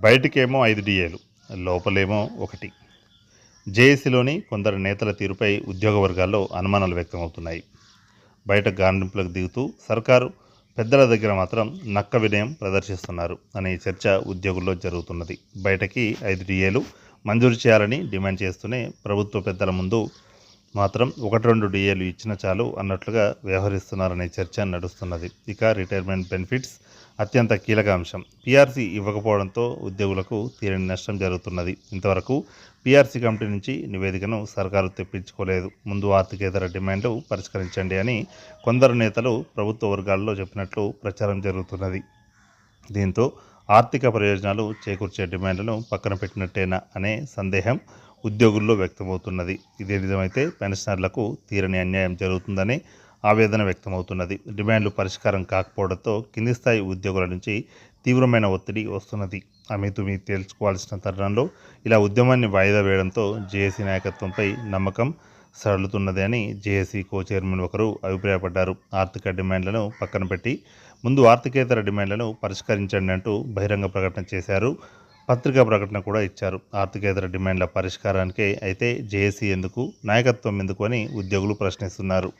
బయటికేమో ఐదు డిఏలు లోపలేమో ఒకటి. జేఏసీలోని కొందరు నేతల తీరుపై ఉద్యోగ వర్గాల్లో అనుమానాలు వ్యక్తమవుతున్నాయి. బయట గాండింపులకు దిగుతూ సర్కారు పెద్దల దగ్గర మాత్రం నక్క వినయం ప్రదర్శిస్తున్నారు అనే చర్చ ఉద్యోగుల్లో జరుగుతున్నది. బయటకి ఐదు డిఏలు మంజూరు చేయాలని డిమాండ్ చేస్తూనే ప్రభుత్వ పెద్దల ముందు మాత్రం ఒకటి రెండు డిఏలు ఇచ్చిన చాలు అన్నట్లుగా వ్యవహరిస్తున్నారనే చర్చ నడుస్తున్నది. ఇక రిటైర్మెంట్ బెనిఫిట్స్ అత్యంత కీలక అంశం. పీఆర్సీ ఇవ్వకపోవడంతో ఉద్యోగులకు తీరని నష్టం జరుగుతున్నది. ఇంతవరకు పీఆర్సీ కమిటీ నుంచి నివేదికను సర్కారు తెప్పించుకోలేదు. ముందు ఆర్థికేతర డిమాండ్లు పరిష్కరించండి అని కొందరు నేతలు ప్రభుత్వ వర్గాల్లో చెప్పినట్లు ప్రచారం జరుగుతున్నది. దీంతో ఆర్థిక ప్రయోజనాలు చేకూర్చే డిమాండ్లను పక్కన పెట్టినట్టేనా అనే సందేహం ఉద్యోగుల్లో వ్యక్తమవుతున్నది. ఇదే విధమైతే పెన్షనర్లకు తీరని అన్యాయం జరుగుతుందని ఆవేదన వ్యక్తమవుతున్నది. డిమాండ్లు పరిష్కారం కాకపోవడంతో కింది స్థాయి ఉద్యోగుల నుంచి తీవ్రమైన ఒత్తిడి వస్తున్నది. అమితుమి తెలుసుకోవాల్సిన తరుణంలో ఇలా ఉద్యమాన్ని వాయిదా వేయడంతో జేఏసీ నాయకత్వంపై నమ్మకం సరళుతున్నది అని జేఏసీ కో చైర్మన్ ఒకరు అభిప్రాయపడ్డారు. ఆర్థిక డిమాండ్లను పక్కన పెట్టి ముందు ఆర్థికేతర డిమాండ్లను పరిష్కరించండి అంటూ బహిరంగ ప్రకటన చేశారు పత్రికా ప్రకటన కూడా ఇచ్చారు. ఆర్థికేతర డిమాండ్ల పరిష్కారానికే అయితే జేఏసీ ఎందుకు నాయకత్వం ఎందుకు అని ఉద్యోగులు ప్రశ్నిస్తున్నారు.